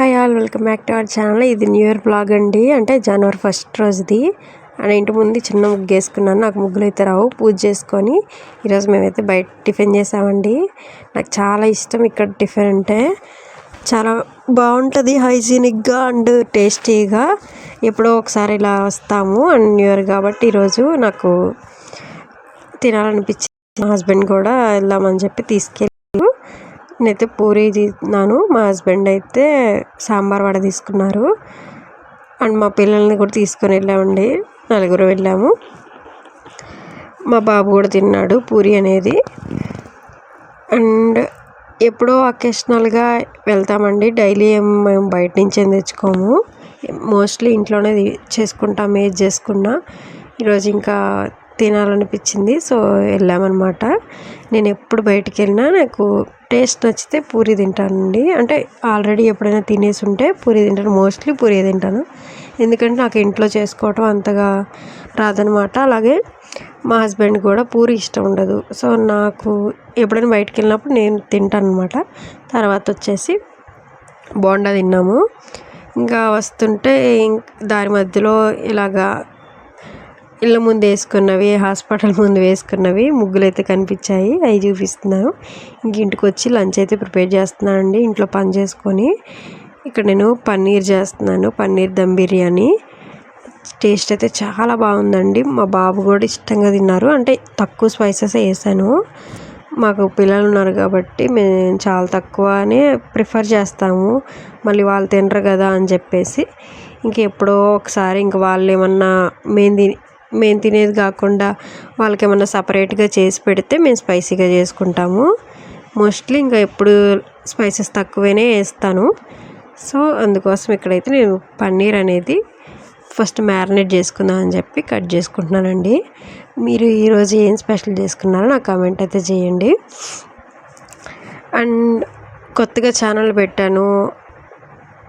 Hi all welcome back to our channel. ఇది new year blog అండి. అంటే జనవరి first రోజుది. అండ్ ఇంటి ముందు చిన్న ముగ్గు వేసుకున్నాను నాకు ముగ్గులు అయితే రావు. పూజ చేసుకొని ఈరోజు మేమైతే బయట టిఫిన్ చేసామండి. నాకు చాలా ఇష్టం ఇక్కడ టిఫిన్ అంటే. చాలా బాగుంటుంది హైజీనిక్గా అండ్ టేస్టీగా. ఎప్పుడో ఒకసారి ఇలా వస్తాము. అండ్ న్యూ ఇయర్ కాబట్టి ఈరోజు నాకు తినాలనిపించింది. మా హస్బెండ్ కూడా వెళ్దామని చెప్పి తీసుకెళ్ళి నేనైతే పూరి తిన్నాను. మా హస్బెండ్ అయితే సాంబార్ వడ తీసుకున్నారు. అండ్ మా పిల్లల్ని కూడా తీసుకొని వెళ్ళామండి. నలుగురు వెళ్ళాము. మా బాబు కూడా తిన్నాడు పూరి అనేది. అండ్ ఎప్పుడో అకేషనల్గా వెళ్తామండి. డైలీ ఏం మేము బయట నుంచి ఏం తెచ్చుకోము. మోస్ట్లీ ఇంట్లోనే చేసుకుంటాం ఏది చేసుకున్నా. ఈరోజు ఇంకా తినాలనిపించింది. సో వెళ్ళామన్నమాట. నేను ఎప్పుడు బయటికి వెళ్ళినా నాకు టేస్ట్ నచ్చితే పూరి తింటానండి. అంటే ఆల్రెడీ ఎప్పుడైనా తినేసి ఉంటే పూరి తింటాను. మోస్ట్లీ పూరి తింటాను. ఎందుకంటే నాకు ఇంట్లో చేసుకోవటం అంతగా రాదనమాట అలాగే మా హస్బెండ్ కూడా పూరి ఇష్టం ఉండదు. సో నాకు ఎప్పుడైనా బయటికి వెళ్ళినప్పుడు నేను తింటాను అనమాట తర్వాత వచ్చేసి బోండా తిన్నాము. ఇంకా వస్తుంటే దారి మధ్యలో ఇలాగా ఇళ్ళ ముందు వేసుకున్నవి హాస్పిటల్ ముందు వేసుకున్నవి ముగ్గులు అయితే కనిపించాయి. అవి చూపిస్తున్నాను. ఇంక ఇంటికి వచ్చి లంచ్ అయితే ప్రిపేర్ చేస్తున్నాను అండి ఇంట్లో పని చేసుకొని ఇక్కడ నేను పన్నీర్ చేస్తున్నాను. పన్నీర్ దమ్ బిర్యానీ. టేస్ట్ అయితే చాలా బాగుందండి. మా బాబు కూడా ఇష్టంగా తిన్నారు. అంటే తక్కువ స్పైసెస్ వేసాను. మాకు పిల్లలు ఉన్నారు కాబట్టి మేము చాలా తక్కువనే ప్రిఫర్ చేస్తాము. మళ్ళీ వాళ్ళు తినరు కదా అని చెప్పేసి ఇంకెప్పుడో ఒకసారి ఇంక వాళ్ళు ఏమన్నా మేము తిని మేము తినేది కాకుండా వాళ్ళకి ఏమన్నా సపరేట్గా చేసి పెడితే మేము స్పైసీగా చేసుకుంటాము. మోస్ట్లీ ఇంకా ఎప్పుడు స్పైసెస్ తక్కువనే వేస్తాను. సో అందుకోసం ఇక్కడైతే నేను పన్నీర్ అనేది ఫస్ట్ మ్యారినేట్ చేసుకుందాం అని చెప్పి కట్ చేసుకుంటున్నానండి. మీరు ఈరోజు ఏం స్పెషల్ చేసుకున్నారో నాకు కామెంట్ అయితే చేయండి. అండ్ కొత్తగా ఛానల్ పెట్టాను.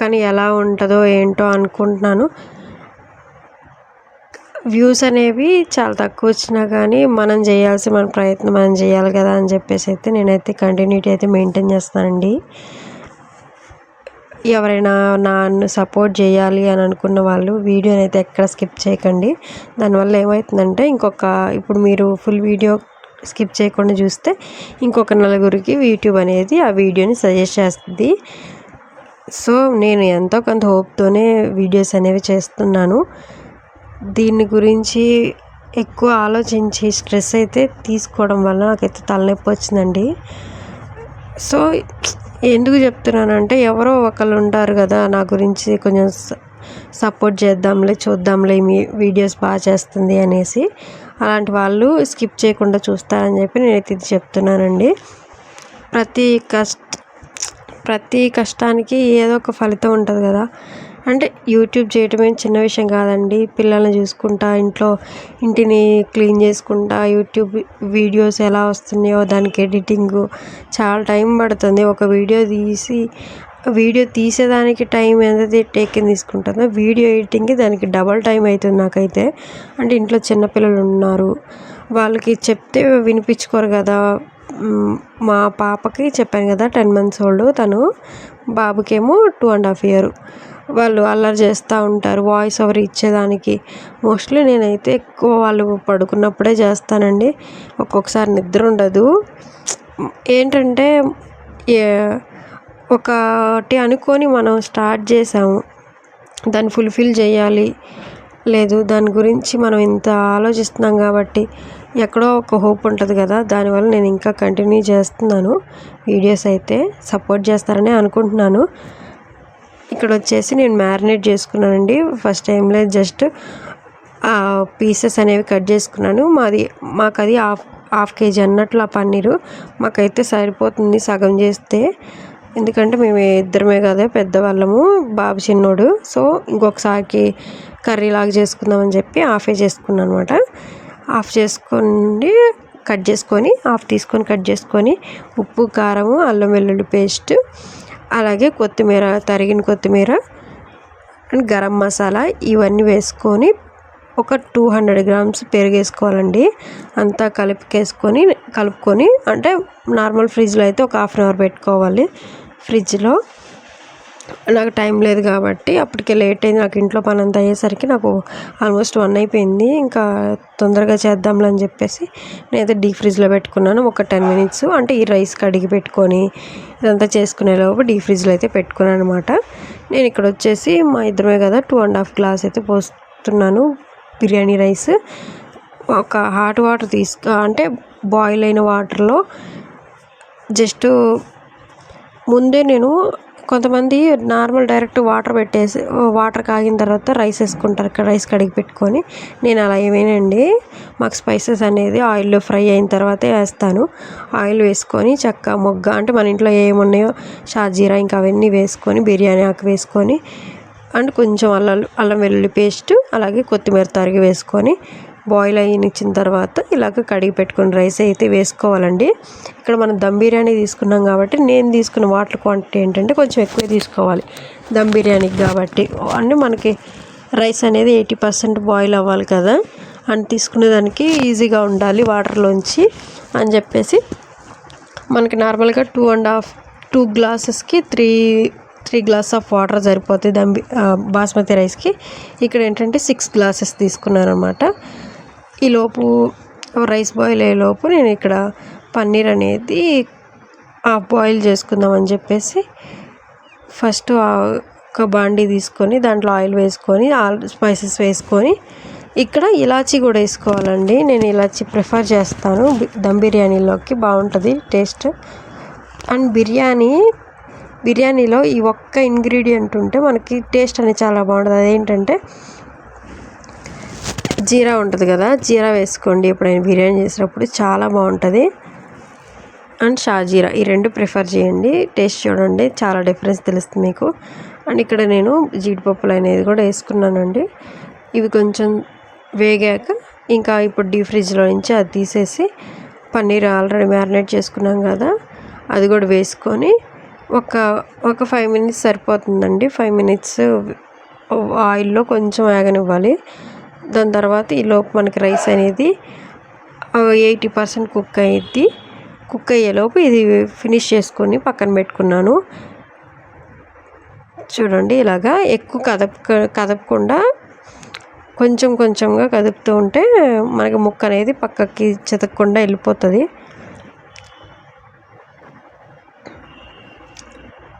కానీ ఎలా ఉంటుందో ఏంటో అనుకుంటున్నాను. వ్యూస్ అనేవి చాలా తక్కువ వచ్చినా కానీ మనం చేయాల్సిన మన ప్రయత్నం మనం చేయాలి కదా అని చెప్పేసి అయితే నేనైతే కంటిన్యూటీ అయితే మెయింటైన్ చేస్తానండి. ఎవరైనా నన్ను సపోర్ట్ చేయాలి అని అనుకున్న వాళ్ళు వీడియోని అయితే ఎక్కడ స్కిప్ చేయకండి. దానివల్ల ఏమవుతుందంటే ఇంకొక ఇప్పుడు మీరు ఫుల్ వీడియో స్కిప్ చేయకుండా చూస్తే ఇంకొక నలుగురికి యూట్యూబ్ అనేది ఆ వీడియోని సజెస్ట్ చేస్తుంది. సో నేను ఎంతో కొంత హోప్తోనే వీడియోస్ అనేవి చేస్తున్నాను. దీని గురించి ఎక్కువ ఆలోచించి స్ట్రెస్ అయితే తీసుకోవడం వల్ల నాకైతే తలనొప్పి వచ్చిందండి. సో ఎందుకు చెప్తున్నానంటే ఎవరో ఒకళ్ళు ఉంటారు కదా నా గురించి కొంచెం సపోర్ట్ చేద్దాంలే చూద్దాంలే మీ వీడియోస్ బాగా చేస్తుంది అనేసి. అలాంటి వాళ్ళు స్కిప్ చేయకుండా చూస్తారని చెప్పి నేనైతే ఇది చెప్తున్నానండి. ప్రతి కష్ట ప్రతి కష్టానికి ఏదో ఒక ఫలితం ఉంటుంది కదా. అంటే యూట్యూబ్ చేయటమే చిన్న విషయం కాదండి. పిల్లల్ని చూసుకుంటా ఇంట్లో ఇంటిని క్లీన్ చేసుకుంటా యూట్యూబ్ వీడియోస్ ఎలా వస్తున్నాయో దానికి ఎడిటింగ్. చాలా టైం పడుతుంది. ఒక వీడియో తీసి వీడియో తీసేదానికి టైం ఎంత టేకింగ్ తీసుకుంటుందో వీడియో ఎడిటింగ్కి దానికి డబల్ టైం అవుతుంది నాకైతే. అంటే ఇంట్లో చిన్నపిల్లలు ఉన్నారు. వాళ్ళకి చెప్తే వినిపించుకోరు కదా. మా పాపకి చెప్పాను కదా టెన్ మంత్స్ ఓల్డ్ తను. బాబుకేమో టూ అండ్ హాఫ్ ఇయర్ వాళ్ళు అల్లరి చేస్తూ ఉంటారు వాయిస్ ఓవర్ ఇచ్చేదానికి. మోస్ట్లీ నేనైతే ఎక్కువ వాళ్ళు పడుకున్నప్పుడే చేస్తానండి. ఒక్కొక్కసారి నిద్ర ఉండదు. ఏంటంటే ఒకటి అనుకొని మనం స్టార్ట్ చేసాము. దాన్ని ఫుల్ఫిల్ చేయాలి. లేదు దాని గురించి మనం ఇంత ఆలోచిస్తున్నాం కాబట్టి ఎక్కడో ఒక హోప్ ఉంటుంది కదా దానివల్ల నేను ఇంకా కంటిన్యూ చేస్తున్నాను. వీడియోస్ అయితే సపోర్ట్ చేస్తారని అనుకుంటున్నాను. ఇక్కడ వచ్చేసి నేను మ్యారినేట్ చేసుకున్నానండి. ఫస్ట్ టైంలో జస్ట్ పీసెస్ అనేవి కట్ చేసుకున్నాను. మాది మాకు అది హాఫ్ హాఫ్ కేజీ అన్నట్లు ఆ పన్నీరు మాకైతే సరిపోతుంది సగం చేస్తే. ఎందుకంటే మేము ఇద్దరమే కదా పెద్దవాళ్ళము బాబు చిన్నోడు. సో ఇంకొకసారికి కర్రీ లాగా చేసుకుందామని చెప్పి హాఫే చేసుకున్నాను అనమాట హాఫ్ చేసుకొని కట్ చేసుకొని హాఫ్ తీసుకొని కట్ చేసుకొని ఉప్పు కారము అల్లం వెల్లుల్లి పేస్ట్ అలాగే కొత్తిమీర తరిగిన కొత్తిమీర అండ్ గరం మసాలా ఇవన్నీ వేసుకొని ఒక టూ హండ్రెడ్ గ్రామ్స్ పెరిగేసుకోవాలండి. అంతా కలిపికేసుకొని కలుపుకొని అంటే నార్మల్ ఫ్రిడ్జ్లో అయితే ఒక హాఫ్ అన్ అవర్ పెట్టుకోవాలి. ఫ్రిడ్జ్లో. నాకు టైం లేదు కాబట్టి అప్పటికే లేట్ అయింది. నాకు ఇంట్లో పని అంతా అయ్యేసరికి నాకు ఆల్మోస్ట్ వన్ అయిపోయింది. ఇంకా తొందరగా చేద్దాంలే అని చెప్పేసి నేనైతే డీప్ ఫ్రిడ్జ్లో పెట్టుకున్నాను. ఒక టెన్ మినిట్స్ అంటే ఈ రైస్ కడిగి పెట్టుకొని ఇదంతా చేసుకునే లోపు డీప్ ఫ్రిడ్జ్లో అయితే పెట్టుకున్నాను అనమాట నేను ఇక్కడ వచ్చేసి మా ఇద్దరమే కదా టూ అండ్ హాఫ్ గ్లాస్ అయితే పోస్తున్నాను బిర్యానీ రైస్. ఒక హాట్ వాటర్ తీసుకు అంటే బాయిల్ అయిన వాటర్లో జస్ట్ ముందే నేను కొంతమంది నార్మల్ డైరెక్ట్ వాటర్ పెట్టేసి వాటర్ కాగిన తర్వాత రైస్ వేసుకుంటారు ఇక్కడ రైస్ కడిగి పెట్టుకొని. నేను అలా ఏమేనండి మాకు స్పైసెస్ అనేది ఆయిల్లో ఫ్రై అయిన తర్వాతే వేస్తాను. ఆయిల్ వేసుకొని చక్క మొగ్గ అంటే మన ఇంట్లో ఏమున్నాయో షాజీరా ఇంకా అవన్నీ వేసుకొని బిర్యానీ ఆకు వేసుకొని అండ్ కొంచెం అల్లం అల్లం వెల్లుల్లి పేస్ట్ అలాగే కొత్తిమీర తరిగి వేసుకొని బాయిల్ అయినిచ్చిన తర్వాత ఇలాగ కడిగి పెట్టుకుని రైస్ అయితే వేసుకోవాలండి. ఇక్కడ మనం దమ్ బిర్యానీ తీసుకున్నాం కాబట్టి నేను తీసుకున్న వాటర్ క్వాంటిటీ ఏంటంటే కొంచెం ఎక్కువే తీసుకోవాలి దమ్ బిర్యానీకి కాబట్టి. అంటే మనకి రైస్ అనేది ఎయిటీ పర్సెంట్ బాయిల్ అవ్వాలి కదా. అని తీసుకునేదానికి ఈజీగా ఉండాలి వాటర్లోంచి అని చెప్పేసి. మనకి నార్మల్గా two and half two గ్లాసెస్కి three three glass of water సరిపోతుంది దమ్ బాస్మతి రైస్కి. ఇక్కడ ఏంటంటే సిక్స్ గ్లాసెస్ తీసుకున్నాను అనమాట ఈలోపు రైస్ బాయిల్ అయ్యేలోపు నేను ఇక్కడ పన్నీర్ అనేది బాయిల్ చేసుకుందామని చెప్పేసి ఫస్ట్ ఒక బాండీ తీసుకొని దాంట్లో ఆయిల్ వేసుకొని ఆల్ స్పైసెస్ వేసుకొని ఇక్కడ ఇలాచీ కూడా వేసుకోవాలండి. నేను ఇలాచీ ప్రిఫర్ చేస్తాను. దమ్ బిర్యానీలోకి బాగుంటుంది టేస్ట్. అండ్ బిర్యానీ బిర్యానీలో ఈ ఒక్క ఇంగ్రీడియంట్ ఉంటే మనకి టేస్ట్ అనేది చాలా బాగుంటుంది. అదేంటంటే జీరా ఉంటుంది కదా జీరా వేసుకోండి. ఎప్పుడైనా బిర్యానీ చేసినప్పుడు చాలా బాగుంటుంది. అండ్ షాజీరా ఈ రెండు ప్రిఫర్ చేయండి. టేస్ట్ చూడండి చాలా డిఫరెన్స్ తెలుస్తుంది మీకు. అండ్ ఇక్కడ నేను జీడిపప్పులు అనేది కూడా వేసుకున్నానండి. ఇవి కొంచెం వేగాక ఇంకా ఇప్పుడు డీప్ ఫ్రిడ్జ్లో నుంచి అది తీసేసి పన్నీర్ ఆల్రెడీ మ్యారినేట్ చేసుకున్నాం కదా అది కూడా వేసుకొని ఒక ఒక ఫైవ్ మినిట్స్ సరిపోతుందండి. ఫైవ్ మినిట్స్ ఆయిల్లో కొంచెం వేగనివ్వాలి. దాని తర్వాత ఈలోపు మనకి రైస్ అనేది ఎయిటీ పర్సెంట్ కుక్ అయ్యిద్ది కుక్ అయ్యేలోపు ఇది ఫినిష్ చేసుకొని పక్కన పెట్టుకున్నాను. చూడండి ఇలాగా ఎక్కువ కదప కదపకుండా కొంచెం కొంచెంగా కదుపుతూ ఉంటే మనకి ముక్క అనేది పక్కకి చెతకకుండా వెళ్ళిపోతుంది.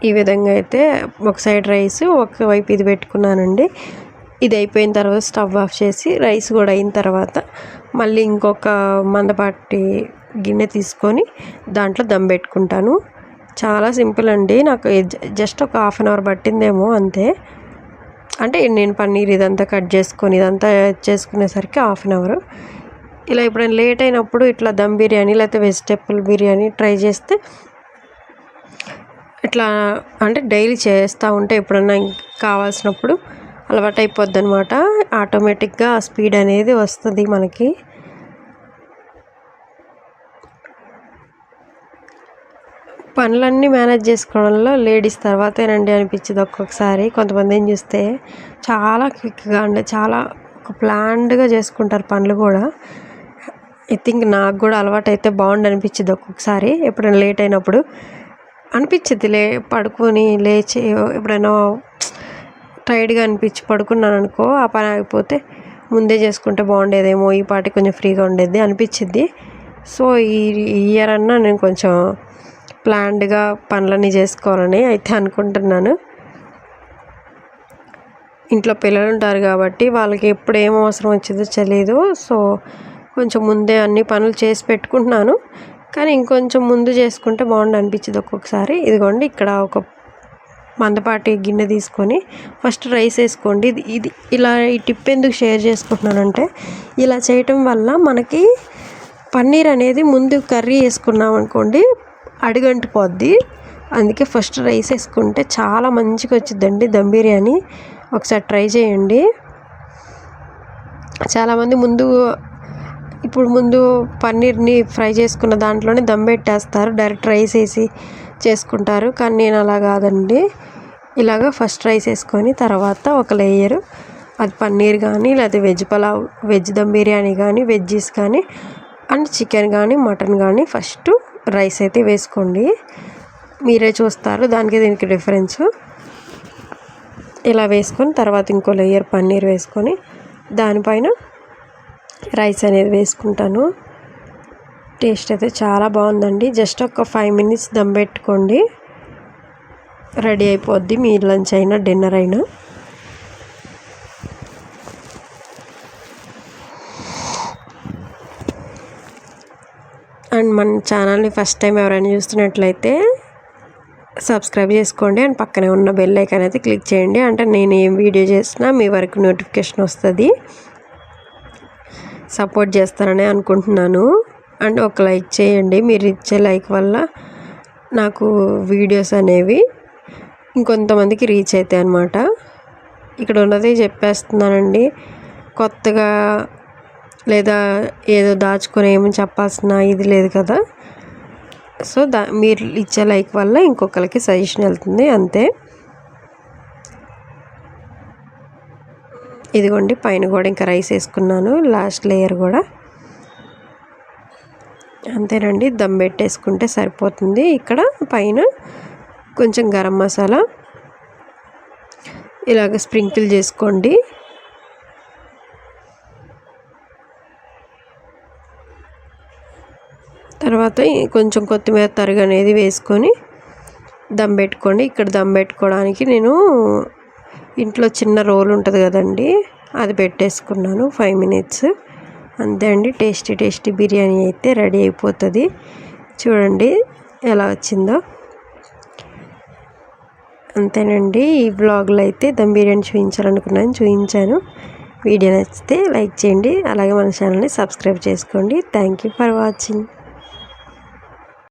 ఈ విధంగా అయితే ఒక సైడ్ రైస్ ఒకవైపు ఇది పెట్టుకున్నానండి. ఇది అయిపోయిన తర్వాత స్టవ్ ఆఫ్ చేసి రైస్ కూడా అయిన తర్వాత మళ్ళీ ఇంకొక మందపాటి గిన్నె తీసుకొని దాంట్లో దమ్ పెట్టుకుంటాను. చాలా సింపుల్ అండి. నాకు జస్ట్ ఒక హాఫ్ అన్ అవర్ పట్టిందేమో అంతే. అంటే నేను పన్నీర్ ఇదంతా కట్ చేసుకొని ఇదంతా చేసుకునేసరికి హాఫ్ అన్ అవర్. ఇలా ఎప్పుడైనా లేట్ అయినప్పుడు ఇట్లా దమ్ బిర్యానీ లేకపోతే వెజిటేబుల్ బిర్యానీ ట్రై చేస్తే ఇట్లా అంటే డైలీ చేస్తూ ఉంటే ఎప్పుడన్నా కావాల్సినప్పుడు అలవాటు అయిపోద్ది అనమాట ఆటోమేటిక్గా ఆ స్పీడ్ అనేది వస్తుంది మనకి. పనులన్నీ మేనేజ్ చేసుకోవడంలో లేడీస్ తర్వాతేనండి అనిపించింది ఒక్కొక్కసారి. కొంతమందిని చూస్తే చాలా క్విక్గా అంటే చాలా ఒక ప్లాన్డ్గా చేసుకుంటారు పనులు కూడా. ఐ థింక్ నాకు కూడా అలవాటు అయితే బాగుండు అనిపించింది ఒక్కొక్కసారి. ఎప్పుడైనా లేట్ అయినప్పుడు అనిపించింది లే పడుకొని లేచి ఎప్పుడైనా టైర్డ్గా అనిపించి పడుకున్నాను అనుకో ఆ పని ఆగిపోతే ముందే చేసుకుంటే బాగుండేదేమో ఈ పాటి కొంచెం ఫ్రీగా ఉండేది అనిపించింది సో ఈ ఇయర్ అన్నా నేను కొంచెం ప్లాన్డ్గా పనులన్నీ చేసుకోవాలని అయితే అనుకుంటున్నాను. ఇంట్లో పిల్లలు ఉంటారు కాబట్టి వాళ్ళకి ఎప్పుడు ఏం అవసరం వచ్చిందో తెలియదు సో కొంచెం ముందే అన్ని పనులు చేసి పెట్టుకుంటున్నాను. కానీ ఇంకొంచెం ముందు చేసుకుంటే బాగుండు అనిపించింది ఒక్కొక్కసారి. ఇదిగోండి ఇక్కడ ఒక మందపాటి గిన్నె తీసుకొని ఫస్ట్ రైస్ వేసుకోండి. ఇది ఇది ఇలా ఈ టిప్ ఎందుకు షేర్ చేసుకుంటున్నానంటే ఇలా చేయటం వల్ల మనకి పన్నీర్ అనేది ముందు కర్రీ వేసుకున్నాం అనుకోండి అడుగంటిపోద్ది. అందుకే ఫస్ట్ రైస్ వేసుకుంటే చాలా మంచిగా వచ్చిందండి దమ్ బిర్యానీ. ఒకసారి ట్రై చేయండి. చాలామంది ముందు ఇప్పుడు ముందు పన్నీర్ని ఫ్రై చేసుకున్న దాంట్లోనే దమ్ పెట్టేస్తారు. డైరెక్ట్ రైస్ వేసి చేసుకుంటారు. కానీ నేను అలా కాదండి. ఇలాగ ఫస్ట్ రైస్ వేసుకొని తర్వాత ఒక లేయర్ అది పన్నీర్ కానీ లేకపోతే వెజ్ పలావ్ వెజ్ దమ్ బిర్యానీ కానీ వెజ్జీస్ కానీ అండ్ చికెన్ కానీ మటన్ కానీ ఫస్ట్ రైస్ అయితే వేసుకోండి. మీరే చూస్తారు. దానికి దీనికి డిఫరెన్స్. ఇలా వేసుకొని తర్వాత ఇంకో లేయర్ పన్నీర్ వేసుకొని దానిపైన రైస్ అనేది వేసుకుంటాను. టేస్ట్ అయితే చాలా బాగుందండి. జస్ట్ ఒక ఫైవ్ మినిట్స్ దమ్ పెట్టుకోండి. రెడీ అయిపోద్ది. మీ లంచ్ అయినా డిన్నర్ అయినా. అండ్ మన ఛానల్ని ఫస్ట్ టైం ఎవరైనా చూస్తున్నట్లయితే సబ్స్క్రైబ్ చేసుకోండి. అండ్ పక్కనే ఉన్న బెల్ ఐకాన్ అయితే క్లిక్ చేయండి. అంటే నేను ఏం వీడియో చేసినా మీ వరకు నోటిఫికేషన్ వస్తుంది. సపోర్ట్ చేస్తారని అనుకుంటున్నాను. అండ్ ఒక లైక్ చేయండి. మీరు ఇచ్చే లైక్ వల్ల నాకు వీడియోస్ అనేవి ఇంకొంతమందికి రీచ్ అవుతాయి అన్నమాట. ఇక్కడ ఉన్నది చెప్పేస్తున్నానండి. కొత్తగా లేదా ఏదో దాచుకొని ఏమని చెప్పాల్సిన ఇది లేదు కదా. సో దా మీరు ఇచ్చే లైక్ వల్ల ఇంకొకరికి సజెషన్ వెళ్తుంది. అంతే. ఇదిగోండి పైన కూడా ఇంకా రైస్ వేసుకున్నాను. లాస్ట్ లేయర్ కూడా. అంతేనండి దమ్ పెట్టేసుకుంటే సరిపోతుంది. ఇక్కడ పైన కొంచెం గరం మసాలా ఇలాగ స్ప్రింకిల్ చేసుకోండి. తర్వాత కొంచెం కొత్తిమీర తరుగు అనేది వేసుకొని దమ్ పెట్టుకోండి. ఇక్కడ దమ్ పెట్టుకోవడానికి నేను ఇంట్లో చిన్న రోల్ ఉంటుంది కదండి అది పెట్టేసుకున్నాను ఫైవ్ మినిట్స్. అంతే అండి. టేస్టీ టేస్టీ బిర్యానీ అయితే రెడీ అయిపోతుంది. చూడండి ఎలా వచ్చిందో. అంతేనండి. ఈ బ్లాగ్లో అయితే దమ్ బిర్యానీ చూపించాలనుకున్నాను. చూపించాను. వీడియో నచ్చితే లైక్ చేయండి. అలాగే మన ఛానల్ని సబ్స్క్రైబ్ చేసుకోండి. Thank you for watching.